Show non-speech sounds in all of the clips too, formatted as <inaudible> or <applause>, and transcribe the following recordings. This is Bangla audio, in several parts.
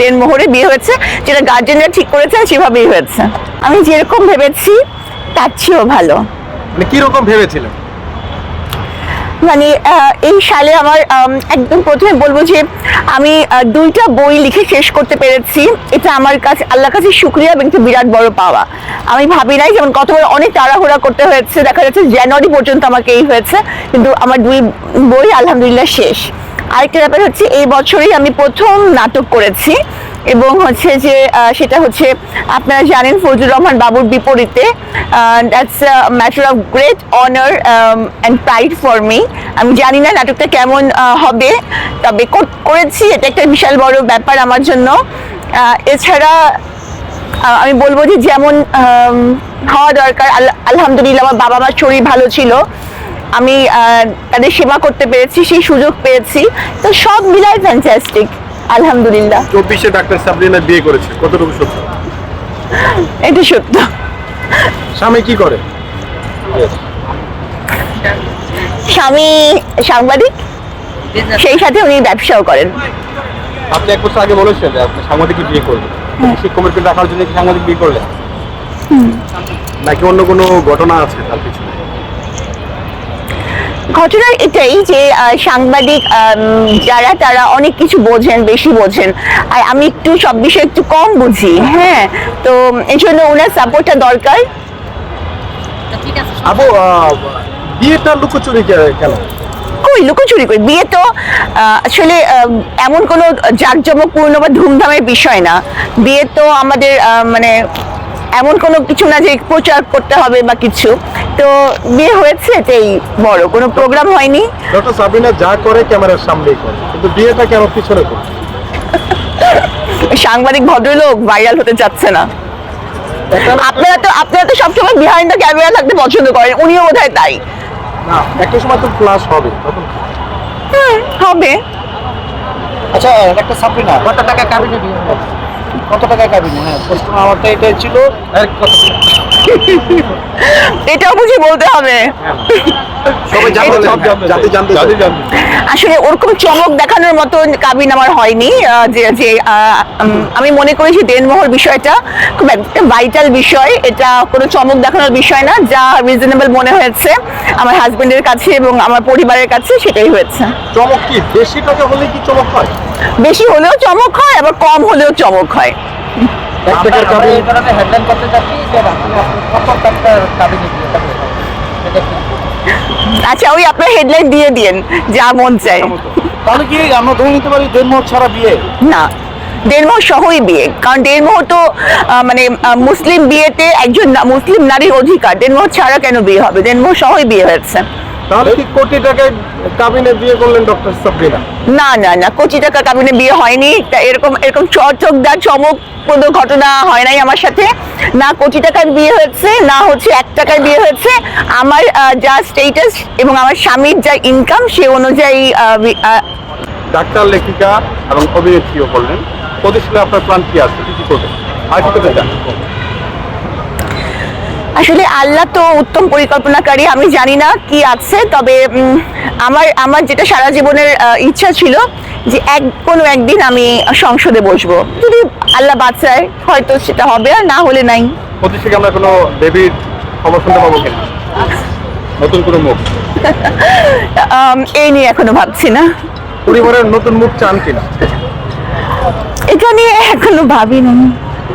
দেনমোহরে বিয়ে হয়েছে যেটা গার্জেনরা ঠিক করেছেন সেভাবেই হয়েছে। আমি যেরকম ভেবেছি তার চেয়েও ভালো। মানে কীরকম ভেবেছিলেন? মানে এই সালে আমার একদম প্রথমে বলব যে আমি দুইটা বই লিখে শেষ করতে পেরেছি। এটা আমার কাছে আল্লাহর কাছে শুক্রিয়া এবং একটা বিরাট বড় পাওয়া। আমি ভাবি নাই যেমন কতবার অনেক তাড়াহুড়া করতে হয়েছে। দেখা যাচ্ছে জানুয়ারি পর্যন্ত আমাকে এই হয়েছে। কিন্তু আমার দুই বই আলহামদুলিল্লাহ শেষ। আরেকটা ব্যাপার হচ্ছে, এই বছরই আমি প্রথম নাটক করেছি এবং হচ্ছে যে সেটা হচ্ছে, আপনারা জানেন ফজলুর রহমান বাবুর বিপরীতে that's matter of great honour and pride for me আমি জানি না নাটকটা কেমন হবে, তবে কর- করেছি, এটা একটা বিশাল বড় ব্যাপার আমার জন্য। এছাড়া আমি বলব যে যেমন হওয়া দরকার, আল- আলহামদুলিল্লাহ, আমার বাবা মার শরীর ভালো ছিল। আমি তাদের সেবা করতে পেরেছি সেই সুযোগ পেয়েছি। তো সব মিলাই ফ্যান্টাস্টিক আলহামদুলিল্লাহ। চব্বিশে ডাক্তার সাবরিনা বিয়ে করেছে কতটুকু সত্য? এটা সত্য। স্বামী কি করে? স্বামী সাংবাদিক সেই সাথে উনি ব্যবসাও করেন। আপনি এক বছর আগে বলেছেন যে আপনি সাংবাদিক বিয়ে করবেন। সেই কমিটি রাখার জন্য কি সাংবাদিক বিয়ে করলেন? নাকি অন্য কোনো ঘটনা আছে তার পিছনে? ঘটনা এটাই যে সাংবাদিক যারা তারা অনেক কিছু বোঝেন বেশি বোঝেন। আর আমি একটু সব বিষয়ে একটু কম বুঝি হ্যাঁ? তো এই জন্য ওনার সাপোর্টটা দরকার। আবু বিয়েটা লুকোচুরি কেন? কই লুকোচুরি কই? বিয়ে তো আসলে এমন কোনো জাঁকজমকপূর্ণ বা ধুমধামের বিষয় না। বিয়ে তো আমাদের মানে এমন কোনো কিছু না যে প্রচার করতে হবে বা কিছু। তো বিয়ে হয়েছে এটাই বড় কোনো প্রোগ্রাম হয়নি? ডক্টর সাবরিনা যা করে ক্যামেরার সামনেই করে কিন্তু বিয়েটা কেন পিছনে করে? সাংবাদিক ভদ্রলোক ভাইরাল হতে চাচ্ছে না। আপনারা তো আপনারা তো সবসময় বিহাইন্ড দ্য ক্যামেরা থাকতে পছন্দ করেন উনিও বোধহয় তাই। না একটা সময় তো ক্লাস হবে তখন হুম, হবে। আচ্ছা একটা সাপ্রিনা কত টাকা কাবিনে দিয়ে কত টাকা কাবিনে? হ্যাঁ প্রশ্ন আমারটা এটাই ছিল আর কত এটাও বুঝি বলতে হবে। সবাই জানতে জানতে জানতে জানতে জানতে আসলে ওরকম চমক দেখানোর মতো কাবিন আমার হয়নি যে যে আমি মনে করি যে দেনমোহর বিষয়টা খুব একটা ভাইটাল বিষয়। এটা কোনো চমক দেখানোর বিষয় না যা রিজনেবল মনে হয়েছে আমার হাজবেন্ডের কাছে এবং আমার পরিবারের কাছে সেটাই হয়েছে। চমক কি? বেশি টাকা হলে কি চমক হয়? বেশি হলেও চমক হয় আবার কম হলেও চমক হয়। কাবিন এই করতে যে কত কাবিনে? আচ্ছা ওই আপনার হেডলাইন দিয়ে দিন যা মন চায়। তাহলে কি আমরা ধরে নিতে পারি ছাড়া বিয়ে? না দেড়মোহ সহই বিয়ে কারণ দেড়মোহ তো মানে মুসলিম বিয়েতে একজন না- মুসলিম নারীর অধিকার দেড়মোহ ছাড়া কেন বিয়ে হবে? দেড়মোহ সহই বিয়ে হয়েছে। তাহলে কি কোটি টাকায় কাবিনে বিয়ে করলেন ডক্টর সাবরিনা? না না না কোটি টাকা কাবিনে বিয়ে হয়নি। তা এরকম এরকম চকচকদার চমক কোনো ঘটনা হয় নাই আমার সাথে। না কোটি টাকার বিয়ে হয়েছে না হচ্ছে এক টাকার বিয়ে হয়েছে। আমার যা স্টেটাস এবং আমার স্বামীর যা ইনকাম সে অনুযায়ী ডাক্তার লেখিকা এবং অভিনেত্রীও করলেন প্রতিষ্ঠানে আপনার প্ল্যান কি আছে? কি করবেন? আর কি করতে চান আসলে আল্লাহ তো উত্তম পরিকল্পনাকারী আমি জানি না কি আছে তবে আমার আমার যেটা সারা জীবনের ইচ্ছা ছিল যে এক কোনো একদিন আমি সংসদে বসবো। যদি আল্লাহ বাঁচায় হয়তো সেটা হবে আর না হলে নাই। প্রতিষ্ঠাকে আমরা কোনো বেবির খবর শুনতে পাবো কিনা? নতুন কোনো মুখ? <laughs> এই নিয়ে এখনও ভাবছি না। পরিবারের নতুন মুখ চান কিনা? এটা নিয়ে এখনও ভাবিনি।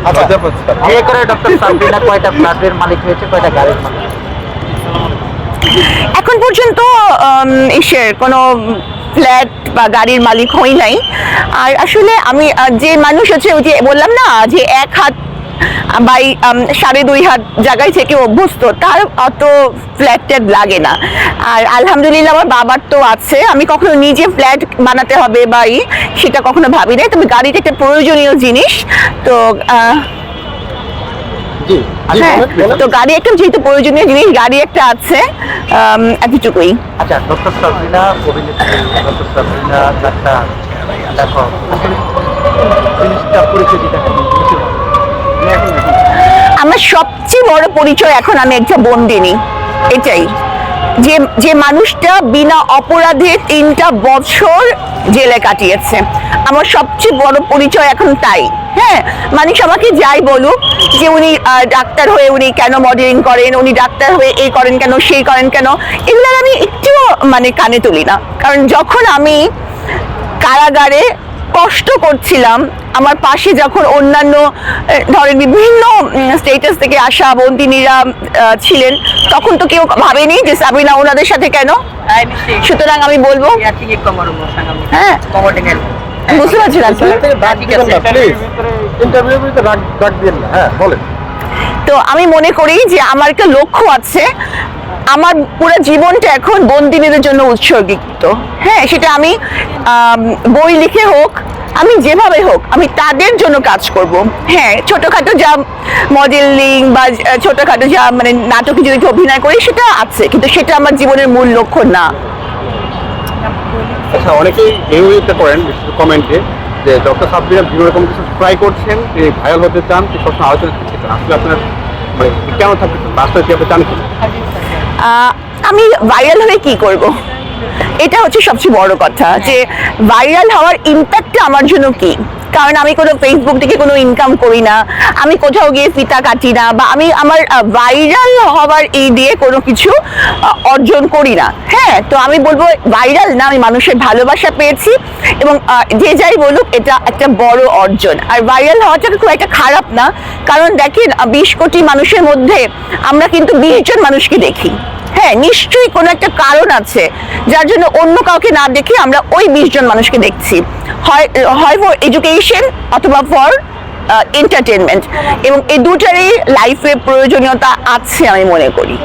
আচ্ছা অধ্যাপক করে ডক্টর সাবরিনা কয়টা ফ্ল্যাটের মালিক হয়েছে কয়টা গাড়ির মালিক? এখন পর্যন্ত ইসের কোনো ফ্ল্যাট বা গাড়ির মালিক হই নাই। আর আসলে আমি যে মানুষ হচ্ছে ওই যে বললাম না যে এক হাত বাই সাড়ে দুই হাত জায়গায় থেকে অভ্যস্ত তার অত ফ্ল্যাট ট্যাট লাগে না। আর আলহামদুলিল্লাহ আমার বাবার তো আছে আমি কখনো নিজে ফ্ল্যাট বানাতে হবে বা ই, সেটা কখনো ভাবি নাই। তবে গাড়িটা একটা প্রয়োজনীয় জিনিস তো হ্যাঁ। তো গাড়ি একটা যেহেতু প্রয়োজনীয় জিনিস গাড়ি একটা আছে এতটুকুই। আচ্ছা ডক্টর সাবরিনা ডক্টর সাবরিনা ডাক্তার লেখক জিনিসটা পরিচয় দিতে আমার সবচেয়ে বড় পরিচয় এখন আমি একটা বন্দিনী এটাই। যে যে মানুষটা বিনা অপরাধে তিনটা বছর জেলে কাটিয়েছে, আমার সবচেয়ে বড় পরিচয় এখন তাই। হ্যাঁ মানুষ আমাকে যাই বলুক যে উনি ডাক্তার হয়ে উনি কেন মডেলিং করেন, উনি ডাক্তার হয়ে এই করেন কেন সেই করেন কেন এগুলো আমি একটুও মানে কানে তুলি না। কারণ যখন আমি কারাগারে কষ্ট করছিলাম আমার পাশে যখন অন্যান্য ধরেন বিভিন্ন স্টেটাস থেকে আসা বন্দিনীরা ছিলেন তখন তো কেউ ভাবেনি যে সাবিনা ওনাদের সাথে কেন? Ay, সুতরাং আমি বলব kami. হ্যাঁ। বুঝতে না না। হ্যাঁ বলেন। তো আমি মনে করি যে আমার একটা লক্ষ্য আছে। আমার পুরো জীবনটা এখন বন্দিনীদের জন্য উৎসর্গিত হ্যাঁ সেটা আমি বই লিখে হোক আমি যেভাবে হোক আমি তাদের জন্য কাজ করব। হ্যাঁ ছোটোখাটো যা মডেলিং বা ছোটোখাটো যা মানে নাটকে যদি অভিনয় করি সেটা আছে কিন্তু সেটা আমার জীবনের মূল লক্ষ্য না। আচ্ছা অনেকেই এই ওয়েতে করেন কমেন্টে যে ডক্টর সাব্বিরা বিভিন্ন রকম কিছু ট্রাই করছেন তিনি ভাইরাল হতে চান তিনি সবসময় আলোচনা আসলে আপনার মানে কেন থাকতে বাস্তবে আপনি চান আমি ভাইরাল হয়ে কি করব? এটা হচ্ছে সবচেয়ে বড় কথা যে ভাইরাল হওয়ার ইম্প্যাক্টটা আমার জন্য কি? কারণ আমি কোনো ফেসবুক থেকে কোনো ইনকাম করি না আমি কোথাও গিয়ে ফিতা কাটি না বা আমি আমার ভাইরাল হওয়ার এই দিয়ে কোনো কিছু অর্জন করি না। হ্যাঁ তো আমি বলব ভাইরাল না আমি মানুষের ভালোবাসা পেয়েছি এবং যে যাই বলুক এটা একটা বড় অর্জন। আর ভাইরাল হওয়াটা খুব একটা খারাপ না কারণ দেখেন বিশ কোটি মানুষের মধ্যে আমরা কিন্তু বিশ জন মানুষকে দেখি। হ্যাঁ নিশ্চয়ই কোনো একটা কারণ আছে, যার জন্য অন্য কাউকে না দেখে আমরা ওই বিশ জন মানুষকে দেখছি। হয় হয় ফর এডুকেশন অথবা ফর এন্টারটেনমেন্ট এবং এই দুটারই লাইফে প্রয়োজনীয়তা আছে আমি মনে করি।